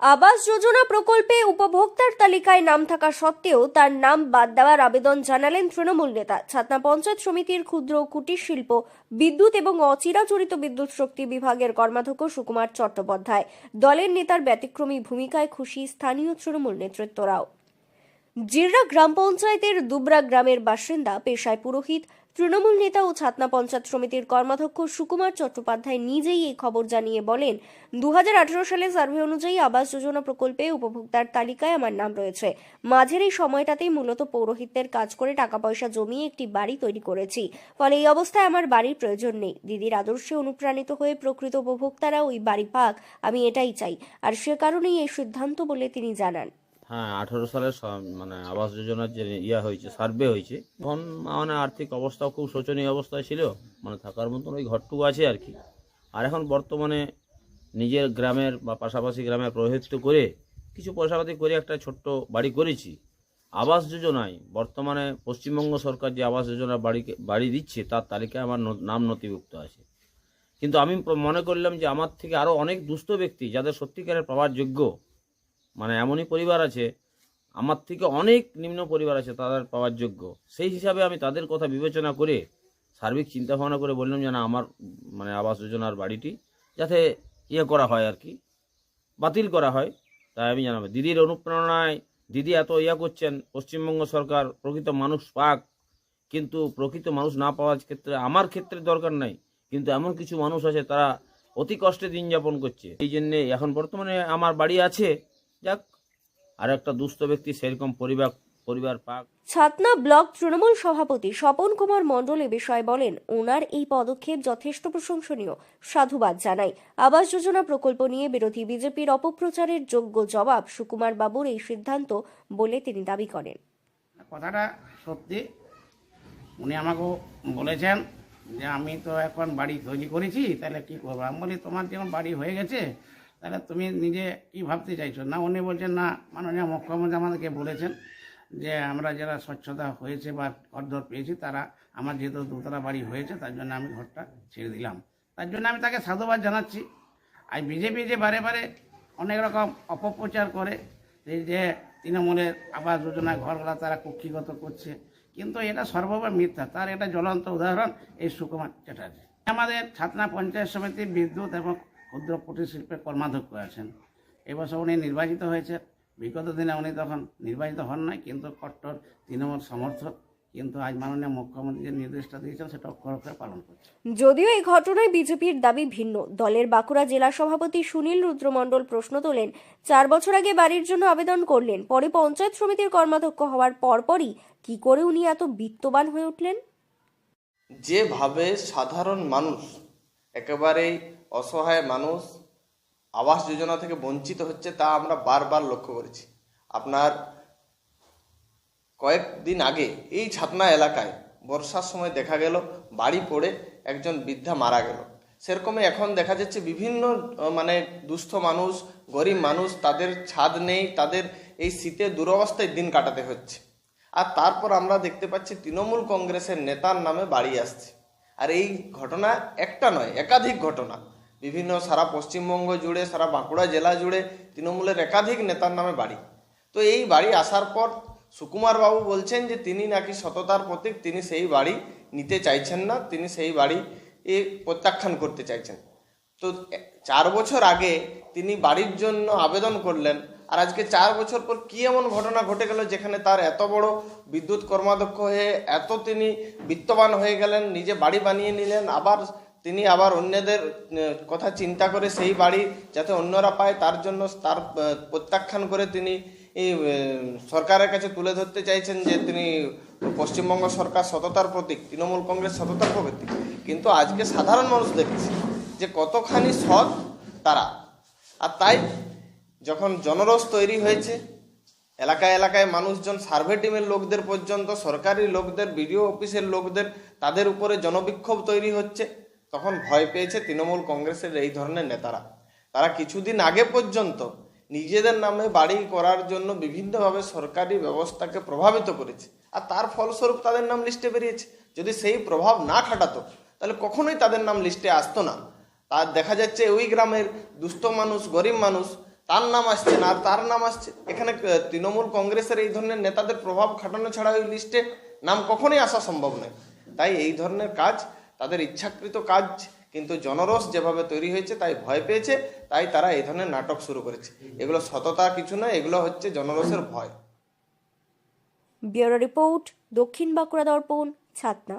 আবাস যোজনা প্রকল্পে উপভোক্তার তালিকায় নাম থাকা সত্ত্বেও তার নাম বাদ দেওয়ার আবেদন জানালেন তৃণমূল নেতা। ছাতনা পঞ্চায়েত সমিতির ক্ষুদ্র কুটির শিল্প, বিদ্যুৎ এবং অচিরাচরিত বিদ্যুৎ শক্তি বিভাগের কর্মাধ্যক্ষ সুকুমার চট্টোপাধ্যায়। দলের নেতার ব্যতিক্রমী ভূমিকায় খুশি স্থানীয় তৃণমূল নেতৃত্বরাও। জিররা গ্রাম পঞ্চায়েতের দুবরা গ্রামের বাসিন্দা, পেশায় পুরোহিত তৃণমূল নেতা ও ছাতনা পঞ্চায়েত সমিতির কর্মাধ্যক্ষ সুকুমার চট্টোপাধ্যায় নিজেই এই খবর জানিয়ে বলেন দু হাজার আঠারো সালে সার্ভে অনুযায়ী আবাস যোজনা প্রকল্পে উপভোক্তার তালিকায় আমার নাম রয়েছে। মাঝের এই সময়টাতেই মূলত পৌরোহিত্যের কাজ করে টাকা পয়সা জমিয়ে একটি বাড়ি তৈরি করেছি। ফলে এই অবস্থায় আমার বাড়ির প্রয়োজন নেই। দিদির আদর্শে অনুপ্রাণিত হয়ে প্রকৃত উপভোক্তারা ওই বাড়ি পাক, আমি এটাই চাই। আর সে কারণেই এই সিদ্ধান্ত বলে তিনি জানান। হ্যাঁ আঠারো সালে স- মানে আবাস যোজনার যে ইয়া হয়েছে, সার্ভে হয়েছে, তখন মানে আর্থিক অবস্থাও খুব শোচনীয় অবস্থায় ছিল মানে থাকার মতন ওই ঘরটুকু আছে আর কি। আর এখন বর্তমানে নিজের গ্রামের বা পাশাপাশি গ্রামের প্রভাবিত করে কিছু পয়সাপাতি করে একটা ছোট্ট বাড়ি করেছি। আবাস যোজনায় বর্তমানে পশ্চিমবঙ্গ সরকার যে আবাস যোজনা বাড়ি বাড়ি দিচ্ছে, তার তালিকায় আমার নাম নথিভুক্ত আছে। কিন্তু আমি মনে করলাম যে আমার থেকে আরও অনেক দুস্থ ব্যক্তি, যাদের সত্যিকারের পাওয়ার যোগ্য মানে এমনই পরিবার আছে, আমার থেকে অনেক নিম্ন পরিবার আছে তাদের পাওয়ার যোগ্য। সেই হিসাবে আমি তাদের কথা বিবেচনা করে, সার্বিক চিন্তা ভাবনা করে বললাম যে না, আমার মানে আবাস যোজনার বাড়িটি যাতে ইয়ে করা হয় আর কি, বাতিল করা হয়। তাই আমি জানাব, দিদির অনুপ্রেরণায়, দিদি এত ইয়া করছেন, পশ্চিমবঙ্গ সরকার প্রকৃত মানুষ পাক, কিন্তু প্রকৃত মানুষ না পাওয়ার ক্ষেত্রে আমার ক্ষেত্রে দরকার নাই। কিন্তু এমন কিছু মানুষ আছে তারা অতি কষ্টে দিন যাপন করছে। এই জন্যে এখন বর্তমানে আমার বাড়ি আছে যাক আর একটা দুস্থ ব্যক্তি সেরকম পরিবার পরিবার পাক। ছাতনা ব্লক তৃণমূল সভাপতি স্বপন কুমার মণ্ডল এ বিষয়ে বলেন ওনার এই পদক্ষেপ যথেষ্ট প্রশংসনীয়। সাধুবাদ জানাই। আবাস যোজনা প্রকল্প নিয়ে বিরোধী বিজেপির অপপ্রচারের যোগ্য জবাব সুকুমার বাবুর এই সিদ্ধান্ত বলে তিনি দাবি করেন। কথাটা সত্যি। উনি আমাকেও বলেছেন যে আমি তো এখন বাড়ি তৈরি করেছি তাহলে কি করব? আমি বলি তোমার যেমন বাড়ি হয়ে গেছে তাহলে তুমি নিজে কি ভাবতে চাইছো? না, উনি বলছেন, না, মাননীয় মুখ্যমন্ত্রী আমাদেরকে বলেছেন যে আমরা যারা স্বচ্ছতা হয়েছে বা ঘরদর পেয়েছি, তারা, আমার যেহেতু দোতলা বাড়ি হয়েছে, তার জন্য আমি ঘরটা ছেড়ে দিলাম। তার জন্য আমি তাকে সাধুবাদ জানাচ্ছি। আর বিজেপি যে বারে বারে অনেক রকম অপপ্রচার করে এই যে তৃণমূলের আবাস যোজনা ঘরগুলা তারা কক্ষিগত করছে, কিন্তু এটা সর্ববার মিথ্যা। তার এটা জ্বলন্ত উদাহরণ এই সুকুমার চ্যাটার্জি। আমাদের ছাতনা পঞ্চায়েত সমিতির বিদ্যুৎ এবং ক্ষুদ্র কুটির শিল্পের কর্মাধ্যক্ষ আছেন। এবছর উনি নির্বাচিত হয়েছে। বিগত দিনে উনি তখন নির্বাচিত হন নাই কিন্তু কট্টর তৃণমূল সমর্থক কিন্তু আজ মাননীয় মুখ্যমন্ত্রী যে নির্দেশটা দিয়েছেন সেটা অক্ষর অক্ষরে পালন করছে। যদিও এই ঘটনায় বিজেপির দাবি ভিন্ন। দলের বাঁকুড়া জেলা সভাপতি সুনীল রুদ্রমণ্ডল প্রশ্ন তোলেন চার বছর আগে বাড়ির জন্য আবেদন করলেন পরে পঞ্চায়েত সমিতির কর্মাধ্যক্ষ হওয়ার পরপরই কি করে উনি এত বিত্তবান হয়ে উঠলেন? যেভাবে সাধারণ মানুষ একেবারেই অসহায় মানুষ আবাস যোজনা থেকে বঞ্চিত হচ্ছে তা আমরা বারবার লক্ষ্য করেছি। আপনার কয়েকদিন আগে এই ছাতনা এলাকায় বর্ষার সময় দেখা গেল, বাড়ি পড়ে একজন বৃদ্ধা মারা গেল। সেরকমই এখন দেখা যাচ্ছে বিভিন্ন মানে দুস্থ মানুষ, গরিব মানুষ তাদের ছাদ নেই, তাদের এই শীতে দুরবস্থায় দিন কাটাতে হচ্ছে। আর তারপর আমরা দেখতে পাচ্ছি তৃণমূল কংগ্রেসের নেতার নামে বাড়ি আসছে। আর এই ঘটনা একটা নয়, একাধিক ঘটনা। বিভিন্ন সারা পশ্চিমবঙ্গ জুড়ে, সারা বাঁকুড়া জেলা জুড়ে তৃণমূলের একাধিক নেতার নামে বাড়ি। তো এই বাড়ি আসার পর সুকুমার বাবু বলছেন যে, তিনি নাকি সততার প্রতীক, তিনি সেই বাড়ি নিতে চাইছেন না, তিনি সেই বাড়ি এ প্রত্যাখ্যান করতে চাইছেন। তো চার বছর আগে তিনি বাড়ির জন্য আবেদন করলেন আর আজকে চার বছর পর কি এমন ঘটনা ঘটে গেল যেখানে তার এত বড় বিদ্যুৎ কর্মাধ্যক্ষ হয়ে এত তিনি বিত্তবান হয়ে গেলেন, নিজে বাড়ি বানিয়ে নিলেন, আবার তিনি আবার অন্যদের কথা চিন্তা করে সেই বাড়ি যাতে অন্যরা পায়, তার জন্য তার প্রত্যাখ্যান করে তিনি সরকারের কাছে তুলে ধরতে চাইছেন যে তিনি পশ্চিমবঙ্গ সরকার সততার প্রতীক, তৃণমূল কংগ্রেস সততার প্রতীক। কিন্তু আজকে সাধারণ মানুষ দেখেছে যে কতখানি সৎ তারা। আর তাই যখন জনরস তৈরি হয়েছে, এলাকায় এলাকায় মানুষজন সার্ভে টিমের লোকদের পর্যন্ত, সরকারি লোকদের, বিডিও অফিসের লোকদের, তাদের উপরে জনবিক্ষোভ তৈরি হচ্ছে। তখন ভয় পেয়েছে তৃণমূল কংগ্রেসের এই ধরনের নেতারা। তারা কিছুদিন আগে পর্যন্ত নিজেদের নামে বাড়ি করার জন্য বিভিন্নভাবে সরকারি ব্যবস্থাকে প্রভাবিত করেছে। আর তার ফলস্বরূপ তাদের নাম লিস্টে বেরিয়েছে। যদি সেই প্রভাব না খাটাতো, তাহলে কখনোই তাদের নাম লিস্টে আসতো না। তার দেখা যাচ্ছে ওই গ্রামের দুস্থ মানুষ, গরিব মানুষ, তার নাম আসছে না আর তার নাম আসছে। এখানে তৃণমূল কংগ্রেসের এই ধরনের নেতাদের প্রভাব খাটানো ছাড়া ওই লিস্টে নাম কখনোই আসা সম্ভব নয়। তাই এই ধরনের কাজ তাদের ইচ্ছাকৃত কাজ, কিন্তু জনরস যেভাবে তৈরি হয়েছে, তাই ভয় পেয়েছে, তাই তারা এই ধরনের নাটক শুরু করেছে। এগুলো সততা কিছু না এগুলো হচ্ছে জনরসের ভয়। ব্যুরো রিপোর্ট, দক্ষিণ বাঁকুড়া দর্পণ, ছাতনা।